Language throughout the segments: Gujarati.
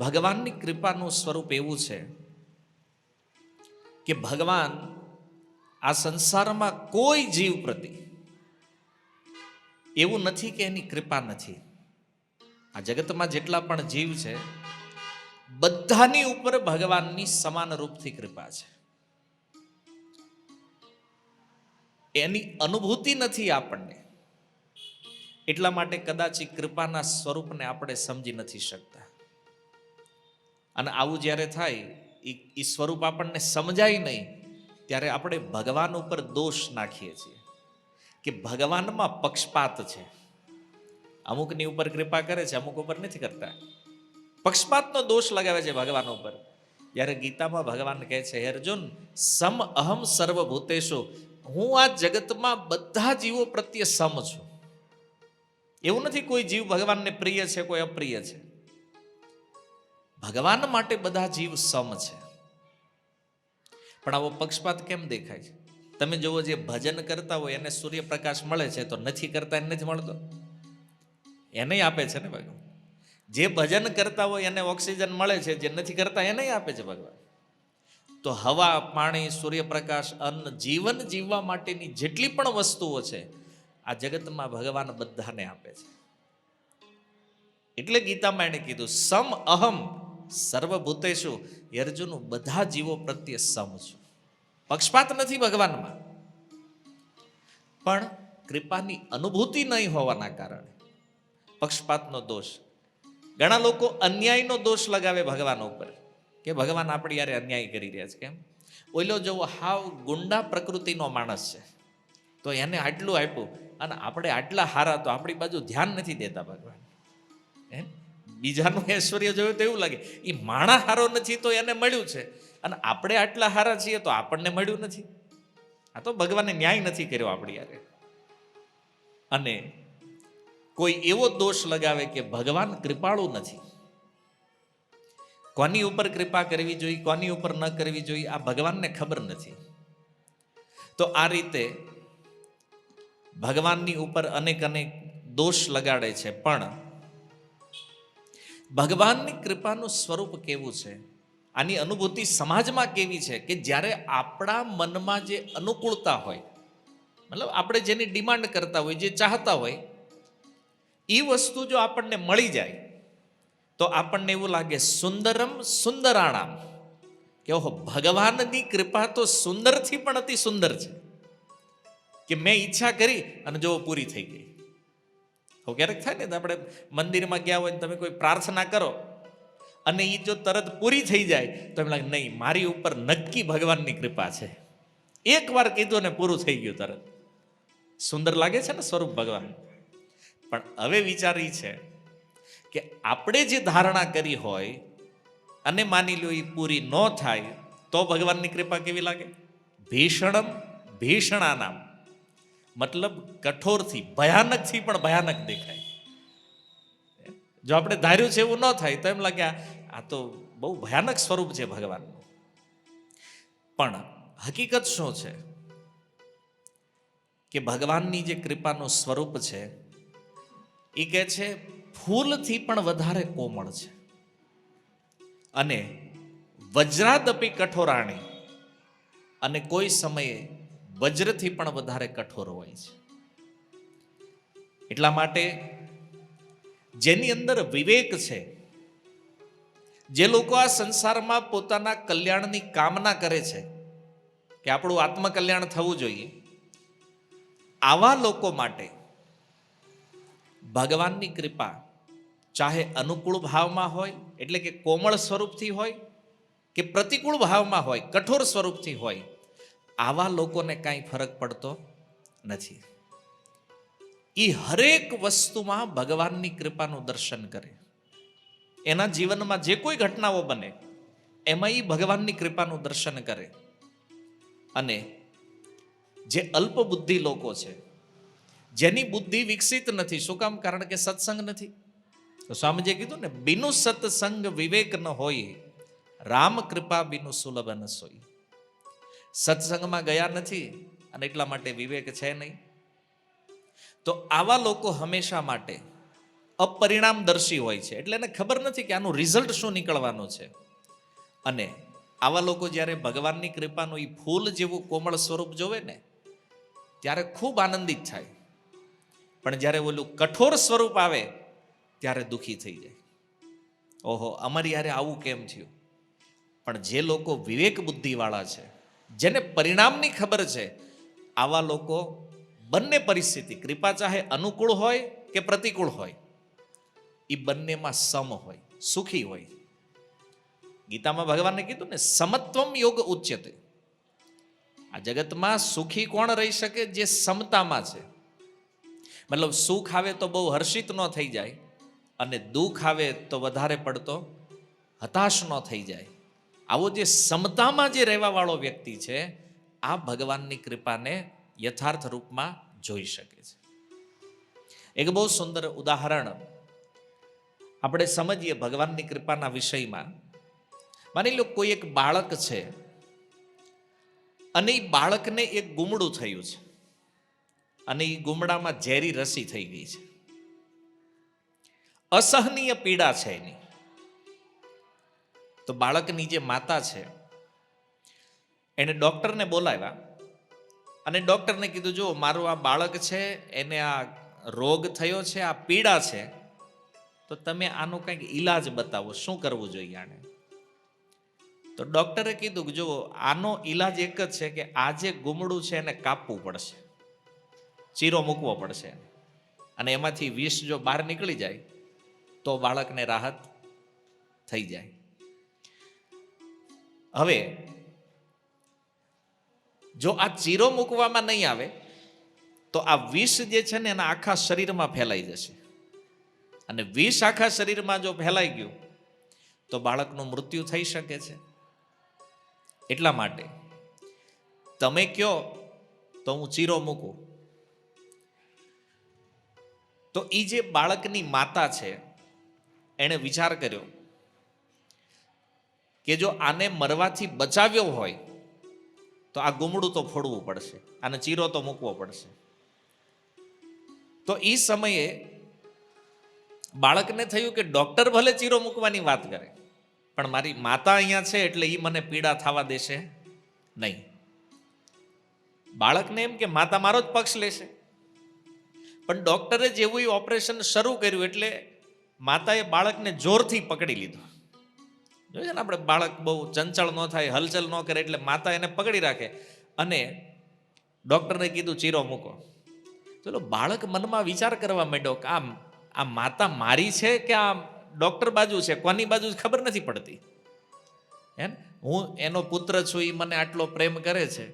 ભગવાનની કૃપાનું સ્વરૂપ એવું છે કે ભગવાન આ સંસારમાં કોઈ જીવ પ્રતિ એવું નથી કે એની કૃપા નથી. આ જગતમાં જેટલા પણ જીવ છે, બધાની ઉપર ભગવાનની સમાન રૂપથી કૃપા છે. એની અનુભૂતિ નથી આપણને. એટલા માટે કદાચ કૃપાના સ્વરૂપને આપણે સમજી નથી શકતા. અને આવું જ્યારે થાય એ સ્વરૂપ આપણને સમજાય નહીં, ત્યારે આપણે ભગવાન ઉપર દોષ નાખીએ છીએ કે ભગવાનમાં પક્ષપાત છે. અમુકની ઉપર કૃપા કરે છે, અમુક ઉપર નથી કરતા. પક્ષપાતનો દોષ લગાવે છે ભગવાન ઉપર. જ્યારે ગીતામાં ભગવાન કહે છે, અર્જુન, સમ અહમ સર્વભૂતેશો. હું આ જગતમાં બધા જીવો પ્રત્યે સમ છું. એવું નથી કોઈ જીવ ભગવાનને પ્રિય છે, કોઈ અપ્રિય છે. ભગવાન માટે બધા જીવ સમ છે. પણ આવો પક્ષપાત કેમ દેખાય છે? તમે જુઓ જે ભજન કરતા હોય, એને સૂર્યપ્રકાશ મળે છે તો નથી કરતા, એને નથી મળતો? એને આપે છે ને ભગવાન? જે ભજન કરતા હોય, એને ઓક્સિજન મળે છે, જે નથી કરતા, એને આપે છે ભગવાન? તો હવા, પાણી, સૂર્યપ્રકાશ, અન્ન, જીવન જીવવા માટેની જેટલી પણ વસ્તુઓ છે, આ જગતમાં ભગવાન બધાને આપે છે. એટલે ગીતામાં એણે કીધું, સમ અહમ સર્વભૂતેશુ અર્જુન બધા જીવો પ્રત્યે સમ છું. પક્ષપાત નથી ભગવાનમાં. પણ કૃપાની અનુભૂતિ નહીં હોવાના કારણે પક્ષપાતનો દોષ, ઘણા લોકો અન્યાયનો દોષ લગાવે ભગવાન ઉપર. કે ભગવાન આપણે યારે અન્યાય કરી રહ્યા છે કેમ? ઓઈલો જેવો હાવ ગુંડા પ્રકૃતિનો માણસ છે, તો એને આટલું આપ્યું અને આપણે આટલા હારા તો આપણી બાજુ ધ્યાન નથી દેતા ભગવાન. એમ? બીજાનું ઐશ્વર્ય જોયું તો એવું લાગે એ માણા હારો નથી તો એને મળ્યું છે. અને આપણે આટલા હારા છીએ તો આપણને મળ્યું નથી. આ તો ભગવાને ન્યાય નથી કર્યો આપણી યારે અને કોઈ એવો દોષ લગાવે કે ભગવાન કૃપાળુ નથી. કોની ઉપર કૃપા કરવી જોઈએ, કોની ઉપર ન કરવી જોઈએ, આ ભગવાનને ખબર નથી. તો આ રીતે ભગવાનની ઉપર અનેક અનેક દોષ લગાડે છે, પણ ભગવાનની કૃપાનું સ્વરૂપ કેવું છે? આની અનુભૂતિ સમાજમાં કેવી છે કે જ્યારે આપણા મનમાં જે અનુકૂળતા હોય, મતલબ આપણે જેની ડિમાન્ડ કરતા હોય, જે ચાહતા હોય, એ વસ્તુ જો આપણને મળી જાય, તો આપણને એવું લાગે સુંદરમ સુંદરાણામ. કે ઓહો, ભગવાનની કૃપા તો સુંદરથી પણ અતિ સુંદર છે. કે મેં ઈચ્છા કરી અને જો પૂરી થઈ ગઈ. હવે ક્યારેક થાય ને, તો આપણે મંદિરમાં ગયા હોય તમે કોઈ પ્રાર્થના કરો અને એ જો તરત પૂરી થઈ જાય, તો એમ લાગે, નહીં, મારી ઉપર નક્કી ભગવાનની કૃપા છે. એક વાર કીધું ને પૂરું થઈ ગયું તરત. સુંદર લાગે છે ને સ્વરૂપ ભગવાન? પણ હવે વિચાર એ છે કે આપણે જે ધારણા કરી હોય અને માની લો એ પૂરી ન થાય, તો ભગવાનની કૃપા કેવી લાગે? ભીષણમ ભીષણાનામ. મતલબ કઠોરથી, ભયાનકથી પણ ભયાનક દેખાય. જો આપણે ધાર્યું છે એવું ન થાય, તો એમ લાગે આ તો બહુ ભયાનક સ્વરૂપ છે ભગવાનનું. પણ હકીકત શું છે? કે ભગવાનની જે કૃપાનું સ્વરૂપ છે, એ કહે છે, ફૂલથી પણ વધારે કોમળ છે. અને વજ્રાદપી કઠોરાણી અને કોઈ સમયે વજ્રથી પણ વધારે કઠોર હોય છે. એટલા માટે જેની અંદર વિવેક છે, જે લોકો આ સંસારમાં પોતાના કલ્યાણની કામના કરે છે, કે આપણું આત્મકલ્યાણ થવું જોઈએ, આવા લોકો માટે ભગવાનની કૃપા ચાહે અનુકૂળ ભાવમાં હોય, એટલે કે કોમળ સ્વરૂપથી હોય, કે પ્રતિકૂળ ભાવમાં હોય, કઠોર સ્વરૂપથી હોય આવા લોકોને કાંઈ ફરક પડતો નથી. એ હરેક વસ્તુમાં ભગવાનની કૃપાનું દર્શન કરે. એના જીવનમાં જે કોઈ ઘટનાઓ બને, એમાં એ ભગવાનની કૃપાનું દર્શન કરે. અને જે અલ્પ બુદ્ધિ લોકો છે, જેની બુદ્ધિ વિકસિત નથી, શું કામ? કારણ કે સત્સંગ નથી. તો સ્વામીજીએ કીધું ને, બિનુ સત્સંગ વિવેક ન હોય, રામ કૃપા બિનુ સુલભ ન સોઈ. સત્સંગમાં ગયા નથી અને એટલા માટે વિવેક છે નહીં. તો આવા લોકો હંમેશા માટે અપરિણામદર્શી હોય છે. એટલે એને ખબર નથી કે આનું રિઝલ્ટ શું નીકળવાનું છે. અને આવા લોકો જ્યારે ભગવાનની કૃપાનું એ ફૂલ જેવું કોમળ સ્વરૂપ જોવે ને, ત્યારે ખૂબ આનંદિત થાય. પણ જ્યારે ઓલું કઠોર સ્વરૂપ આવે, ત્યારે દુઃખી થઈ જાય. ઓહો, અમારી યારે આવું કેમ થયું? પણ જે લોકો વિવેક બુદ્ધિવાળા છે જેને પરિણામની ખબર છે, આવા લોકો બંને પરિસ્થિતિ, કૃપા ચાહે અનુકૂળ હોય કે પ્રતિકૂળ હોય એ બંનેમાં સમ હોય, સુખી હોય. ગીતામાં ભગવાને કીધું ને, સમત્વમ યોગ ઉચ્યતે. આ જગતમાં સુખી કોણ રહી શકે જે સમતામાં છે? મતલબ સુખ આવે તો બહુ હર્ષિત ન થઈ જાય અને દુઃખ આવે તો વધારે પડતો હતાશ ન થઈ જાય. આવો જે સમતામાં જે રહેવાવાળો વ્યક્તિ છે, આ ભગવાનની કૃપાને યથાર્થ રૂપમાં જોઈ શકે છે. એક બહુ સુંદર ઉદાહરણ આપણે સમજીએ ભગવાનની કૃપાના વિષયમાં. માની લો કોઈ એક બાળક છે અને એ બાળકને એક ગુમડું થયું છે અને એ ગુમડામાં ઝેરી રસી થઈ ગઈ છે. અસહનીય પીડા છે એની. તો બાળકની જે માતા છે, એને ડૉક્ટરને બોલાવ્યા અને ડૉક્ટરને કીધું, જો મારું આ બાળક છે, એને આ રોગ થયો છે, આ પીડા છે, તો તમે આનો કંઈક ઈલાજ બતાવો, શું કરવું જોઈએ આને? તો ડૉક્ટરે કીધું કે, જો આનો ઈલાજ એક જ છે કે આ જે ગુમડું છે, એને કાપવું પડશે, ચીરો મૂકવો પડશે અને એમાંથી વિષ જો બહાર નીકળી જાય, તો બાળકને રાહત થઈ જાય. હવે, જો આ ચીરો મૂકવામાં નહીં આવે, તો આ વિષ જે છે ને એના આખા શરીરમાં ફેલાઈ જશે. અને વિષ આખા શરીરમાં જો ફેલાઈ ગયું, તો બાળકનું મૃત્યુ થઈ શકે છે. એટલા માટે તમે કયો, તો હું ચીરો મૂકું. તો એ જે બાળકની માતા છે, એણે વિચાર કર્યો કે જો આને મરવાથી બચાવ્યો હોય, તો આ ગુમડું તો ફોડવું પડશે, આને ચીરો તો મૂકવો પડશે. તો એ સમયે બાળકને થયું કે ડોક્ટર ભલે ચીરો મૂકવાની વાત કરે, પણ મારી માતા અહીંયા છે એટલે એ મને પીડા થવા દેશે નહીં. બાળકને એમ કે માતા મારો જ પક્ષ લેશે. પણ ડોક્ટરે જેવું એ ઓપરેશન શરૂ કર્યું એટલે માતાએ બાળકને જોરથી પકડી લીધું. જોઈએ ને આપણે બાળક બહુ ચંચળ ન થાય, હલચલ ન કરે એટલે માતા એને પકડી રાખે. અને ડૉક્ટરને કીધું, ચીરો મૂકો. ચલો, બાળક મનમાં વિચાર કરવા માંડ્યો કે આમ આ માતા મારી છે કે આ ડૉક્ટર બાજુ છે? કોની બાજુ ખબર નથી પડતી. હે હું એનો પુત્ર છું એ મને આટલો પ્રેમ કરે છે.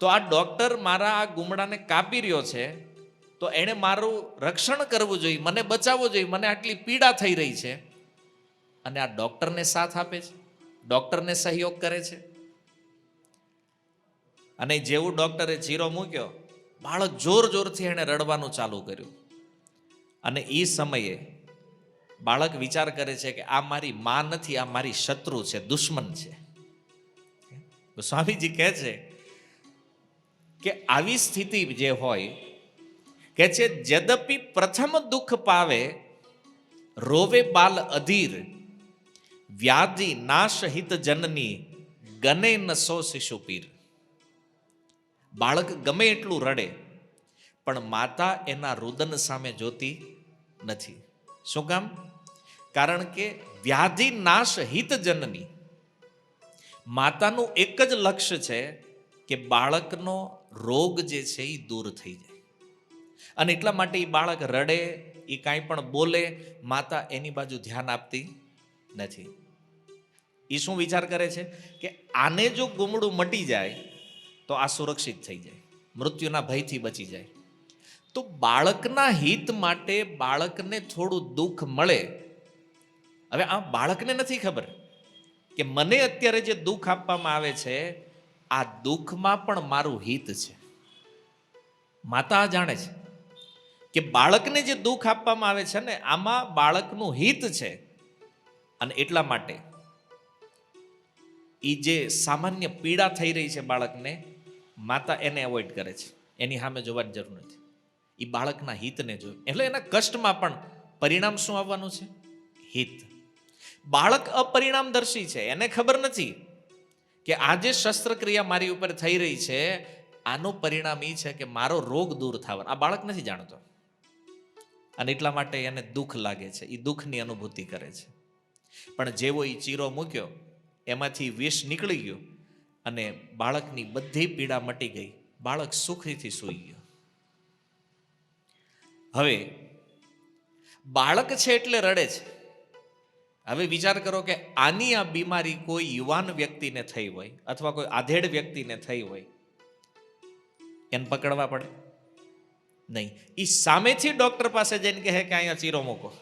તો આ ડૉક્ટર મારા આ ગુમડાને કાપી રહ્યો છે, તો એણે મારું રક્ષણ કરવું જોઈએ, મને બચાવવું જોઈએ, મને આટલી પીડા થઈ રહી છે. અને આ ડૉક્ટરને સાથ આપે છે. ડૉક્ટરને સહયોગ કરે છે. અને જેવું ડૉક્ટરે ચીરો મૂક્યો, બાળક જોર જોરથી એણે રડવાનું ચાલુ કર્યું. અને એ સમયે બાળક વિચાર કરે છે કે આ મારી માં નથી, આ મારી શત્રુ છે, દુશ્મન છે. સ્વામીજી કહે છે કે આવી સ્થિતિ જે હોય કે છે જદપી પ્રથમ દુઃખ પાવે રોવે બાલ અધીર વ્યાધિ નાશ હિત જનની ગને ન સો શિશુ પીર. બાળક ગમે એટલું રડે, પણ માતા એના રુદન સામે જોતી નથી. શું કામ? કારણ કે વ્યાધિ નાશ હિત જનની માતાનું એક જ લક્ષ્ય છે કે બાળકનો રોગ જે છે એ દૂર થઈ જાય. અને એટલા માટે એ બાળક રડે, એ કાંઈ પણ બોલે, માતા એની બાજુ ધ્યાન આપતી નથી. એ શું વિચાર કરે છે? કે આને જો ગુમડું મટી જાય, તો આ સુરક્ષિત થઈ જાય, મૃત્યુના ભયથી બચી જાય. તો બાળકના હિત માટે બાળકને થોડું દુઃખ મળે. હવે આ બાળકને નથી ખબર કે મને અત્યારે જે દુઃખ આપવામાં આવે છે, આ દુઃખમાં પણ મારું હિત છે. માતા જાણે છે કે બાળકને જે દુઃખ આપવામાં આવે છે ને, આમાં બાળકનું હિત છે. અને એટલા માટે એ જે સામાન્ય પીડા થઈ રહી છે બાળકને, માતા એને એવોઇડ કરે છે. એની સામે જોવાની જરૂર નથી. એ બાળકના હિતને જોયું એટલે એના કષ્ટમાં પણ પરિણામ શું આવવાનું છે? હિત. બાળક અપરિણામદર્શી છે. એને ખબર નથી કે આ જે શસ્ત્રક્રિયા મારી ઉપર થઈ રહી છે, આનું પરિણામ એ છે કે મારો રોગ દૂર થવાનો. આ બાળક નથી જાણતો. અને એટલા માટે એને દુઃખ લાગે છે. એ દુઃખની અનુભૂતિ કરે છે. પણ જેવો એ ચીરો મૂક્યો એમાંથી વિષ નીકળી ગયું અને બાળકની બધી પીડા મટી ગઈ. બાળક સુખીથી સૂઈ ગયો. હવે, બાળક છે એટલે રડે છે. હવે વિચાર કરો કે આની આ બીમારી કોઈ યુવાન વ્યક્તિને થઈ હોય અથવા કોઈ આધેડ વ્યક્તિને થઈ હોય. એને પકડવા પડે? નહીં. એ સામેથી ડોક્ટર પાસે જઈને કહે કે અહીંયા ચીરો મૂકો.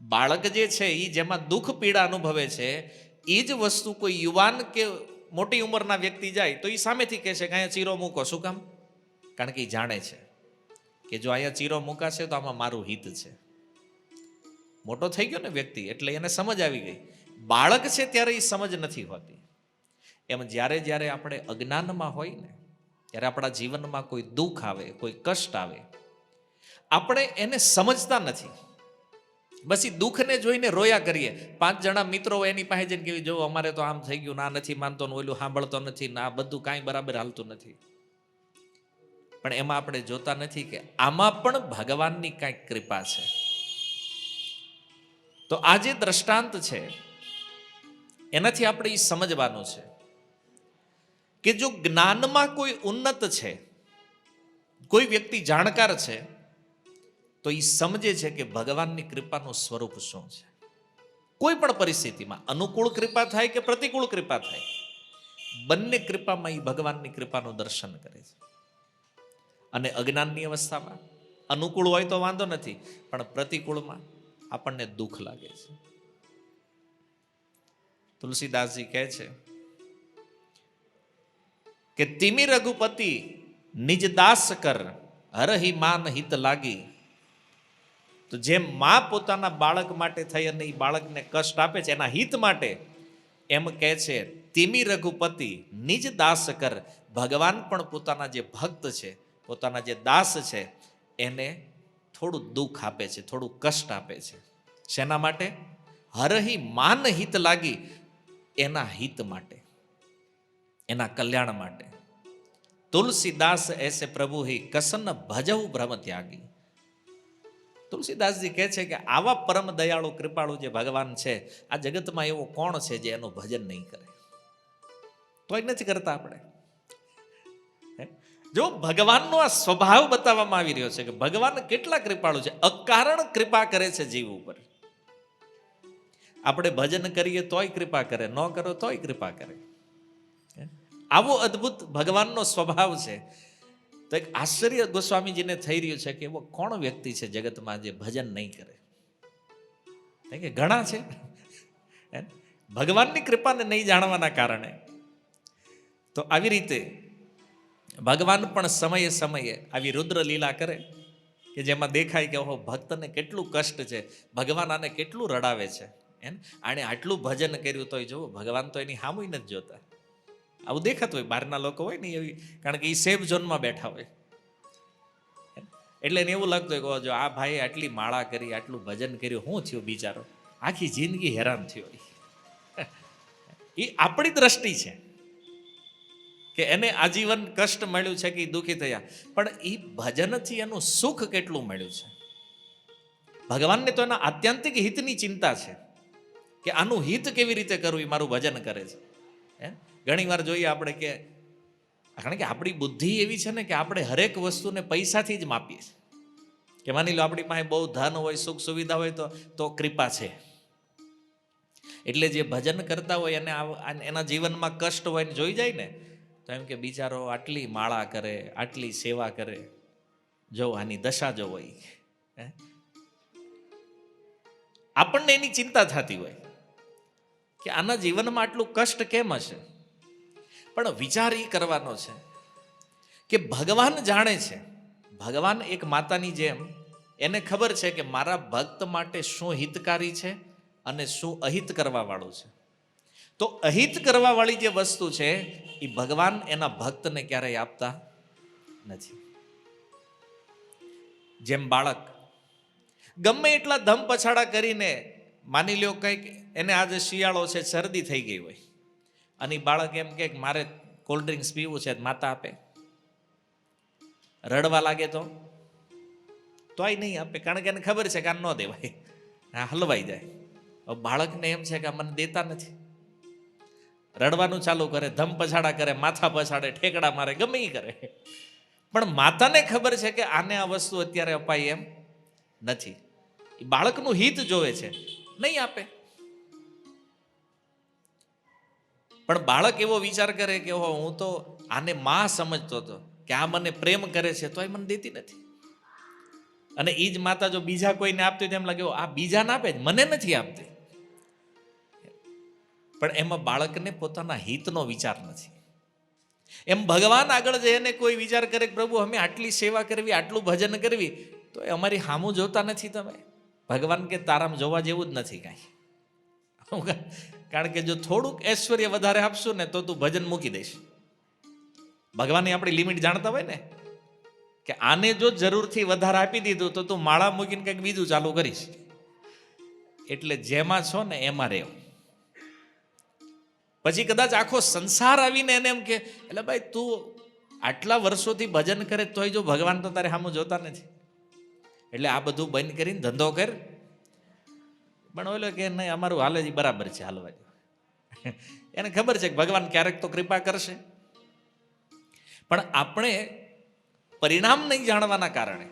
બાળક જે છે એ જેમાં દુઃખ પીડા અનુભવે છે એ જ વસ્તુ કોઈ યુવાન કે મોટી ઉંમરના વ્યક્તિ જાય તો એ સામેથી કહે છે કે અહીંયા ચીરો મૂકો. શું કામ? કારણ કે એ જાણે છે કે જો અહીંયા ચીરો મૂકાશે તો આમાં મારું હિત છે. મોટો થઈ ગયો ને વ્યક્તિ, એટલે એને સમજ આવી ગઈ. બાળક છે ત્યારે એ સમજ નથી હોતી. એમ જ્યારે જ્યારે આપણે અજ્ઞાનમાં હોય ને, ત્યારે આપણા જીવનમાં કોઈ દુઃખ આવે, કોઈ કષ્ટ આવે, આપણે એને સમજતા નથી. બસ એ દુઃખને જોઈને રોયા કરીએ. પાંચ જણા મિત્રો એની પાસે જઈને કેવી જો અમારે તો આમ થઈ ગયું, ના નથી માનતો ઓલું સાંભળતો નથી ના બધું કાંઈ બરાબર હાલતું નથી. પણ એમાં આપણે જોતા નથી કે આમાં પણ ભગવાનની કાંઈક કૃપા છે. તો આ જે દ્રષ્ટાંત છે, એનાથી આપણે એ સમજવાનું છે કે જો જ્ઞાનમાં કોઈ ઉન્નત છે, કોઈ વ્યક્તિ જાણકાર છે તો એ સમજે છે કે ભગવાનની કૃપાનું સ્વરૂપ શું છે? કોઈ પણ પરિસ્થિતિમાં અનુકૂળ કૃપા થાય કે પ્રતિકૂળ કૃપા થાય? બંને કૃપામાં એ ભગવાનની કૃપાનું દર્શન કરે છે. અને અજ્ઞાનની અવસ્થામાં અનુકૂળ હોય તો વાંધો નથી, પણ પ્રતિકૂળમાં આપણને દુઃખ લાગે છે. તુલસીદાસજી કહે છે કે તિમિ રઘુપતિ નિજ દાસ કર, હરહી માન હિત લાગી તો જેમ મા પોતાના બાળક માટે થઈ અને એ બાળકને કષ્ટ આપે છે, એના હિત માટે એમ કહે છે, તિમી રઘુપતિ, નિજ દાસ કર. ભગવાન પણ પોતાના જે ભક્ત છે, પોતાના જે દાસ છે, એને થોડું દુઃખ આપે છે, થોડું કષ્ટ આપે છે. શેના માટે? હરહી માન હિત લાગી એના હિત માટે, એના કલ્યાણ માટે. તુલસીદાસ એસે પ્રભુ હિ કસન ભજવું ભ્રમ ત્યાગી. તુલસીદાસજી કહે છે કે આવા પરમ દયાળુ, કૃપાળુ જે ભગવાન છે, આ જગતમાં એવો કોણ છે જે એનું ભજન નહીં કરે? તોય નથી કરતા આપણે. જો ભગવાનનો આ સ્વભાવ બતાવવામાં આવી રહ્યો છે કે ભગવાન કેટલા કૃપાળુ છે, અકારણ કૃપા કરે છે જીવ ઉપર. આપણે ભજન કરીએ તોય કૃપા કરે, ન કરો તોય કૃપા કરે? આવો અદ્ભુત ભગવાનનો સ્વભાવ છે. તો એક આશ્ચર્ય ગોસ્વામીજીને થઈ રહ્યું છે કે એવો કોણ વ્યક્તિ છે જગતમાં જે ભજન નહીં કરે? કે ઘણા છે? ભગવાનની કૃપાને નહીં જાણવાના કારણે. તો આવી રીતે ભગવાન પણ સમયે સમયે આવી રુદ્ર લીલા કરે કે જેમાં દેખાય કે ઓહો, ભક્તને કેટલું કષ્ટ છે, ભગવાન આને કેટલું રડાવે છે. એને આણે આટલું ભજન કર્યું તોય જુઓ, ભગવાન તો એની હામુય નથી જોતા. આવું દેખાતું હોય, બહારના લોકો હોય ને એવી, કારણ કે એ સેફ ઝોનમાં બેઠા હોય. એટલે એવું લાગતું હોય કે જો આ ભાઈએ આટલી માળા કરી, આટલું ભજન કર્યું શું થયું બિચારો? આખી જિંદગી હેરાન થયો એ આપણી દ્રષ્ટિ છે કે એને આજીવન કષ્ટ મળ્યું છે કે દુઃખી થયા. પણ એ ભજનથી એનું સુખ કેટલું મળ્યું છે? ભગવાનને તો એના આત્યંતિક હિતની ચિંતા છે કે આનું હિત કેવી રીતે કરવું એ મારું ભજન કરે છે, હે? ઘણી વાર જોઈએ આપણે કે, કારણ કે આપણી બુદ્ધિ એવી છે ને કે આપણે હરેક વસ્તુને પૈસાથી જ માપીએ છીએ. કે માની લો આપણી પાસે બહુ ધન હોય, સુખ સુવિધા હોય તો તો કૃપા છે. એટલે જે ભજન કરતા હોય આવ- એના જીવનમાં કષ્ટ હોય ને જોઈ જાય ને, તો એમ કે બિચારો આટલી માળા કરે, આટલી સેવા કરે, જો આની દશા જો હોય? આપણને એની ચિંતા થતી હોય કે આના જીવનમાં આટલું કષ્ટ કેમ હશે? પણ વિચાર એ કરવાનો છે કે ભગવાન જાણે છે. ભગવાન એક માતાની જેમ એને ખબર છે કે મારા ભક્ત માટે શું હિતકારી છે અને શું અહિત કરવાવાળું છે. તો અહિત કરવાવાળી જે વસ્તુ છે, એ ભગવાન એના ભક્તને ક્યારેય આપતા નથી. જેમ બાળક, ગમે એટલા ધમ પછાડા કરીને માની લ્યો કંઈક, એને આજે શિયાળો છે, શરદી થઈ ગઈ હોય. અને બાળક એમ કે મારે કોલ્ડ ડ્રિંક્સ પીવું છે માતા આપે. રડવા લાગે તો? તોય નહીં આપે, કારણ કે એને ખબર છે કે આ ન દેવાય. આ હલવાઈ જાય. બાળકને એમ છે કે મને દેતા નથી. રડવાનું ચાલુ કરે, ધમ પછાડા કરે, માથા પછાડે, ઠેકડા મારે, ગમે એ કરે. પણ માતાને ખબર છે કે આને આ વસ્તુ અત્યારે અપાય એમ નથી. બાળકનું હિત જોવે છે. નહીં આપે. પણ બાળક એવો વિચાર કરે કે ઓહો હું તો આને માં સમજતો હતો કે આ મને પ્રેમ કરે છે તો એ મને દેતી નથી. અને એ જ માતા જો બીજા કોઈને આપતી હોય તો એમ લાગે "ઓ, આ બીજાને આપે જ મને નથી આપતી. પણ એમાં બાળકને પોતાના હિતનો વિચાર નથી. એમ ભગવાન આગળ જઈને કોઈ વિચાર કરે કે પ્રભુ અમે આટલી સેવા કરવી આટલું ભજન કરવી તો એ અમારી હામું જોતા નથી તમે. ભગવાન કે તારામ જોવા જેવું જ નથી કાંઈ. હું કારણ કે જો થોડુંક ઐશ્વર્ય વધારે આપશું ને, તો તું ભજન મૂકી દઈશ. ભગવાનની આપણી લિમિટ જાણતા હોય ને, કે આને જો જરૂરથી વધારે આપી દીધું, તો તું માળા મૂકીને કંઈક બીજું ચાલુ કરીશ. એટલે જેમાં છો ને, એમાં રહેવું. પછી કદાચ આખો સંસાર આવીને એને એમ કે, એટલે ભાઈ, તું આટલા વર્ષોથી ભજન કરે, તોય જો ભગવાન તો તારે સામું જોતા નથી. એટલે આ બધું બંધ કરીને ધંધો કર. પણ ઓલો કે નહીં અમારું હાલે જ બરાબર છે હાલવા. એને ખબર છે કે ભગવાન ક્યારેક તો કૃપા કરશે. પણ આપણે પરિણામ નહીં જાણવાના કારણે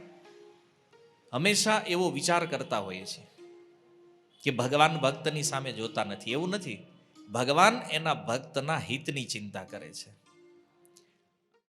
હંમેશા એવો વિચાર કરતા હોઈએ છીએ કે ભગવાન ભક્તની સામે જોતા નથી. એવું નથી. ભગવાન એના ભક્તના હિતની ચિંતા કરે છે.